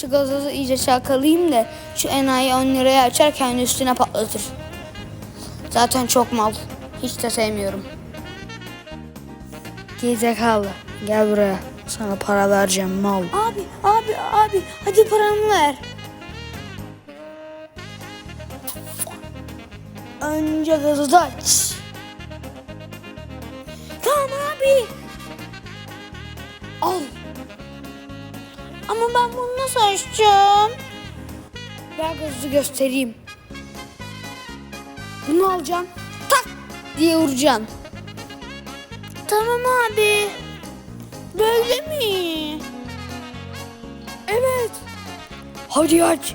şu gazozu iyice çalkalayayım da şu enayi 10 liraya açar kendi üstüne patlatır. Zaten çok mal. Hiç de sevmiyorum. Gerizekalı. Gel buraya. Sana para vereceğim mal. Abi, abi, abi. Hadi paramı ver. Önce gazozu aç. Tamam abi. Al. Ama ben bunu nasıl açacağım? Ver gazozu göstereyim. Bunu alacağım. Tak diye vuracaksın. Tamam abi. Böyle mi? Evet. Hadi aç.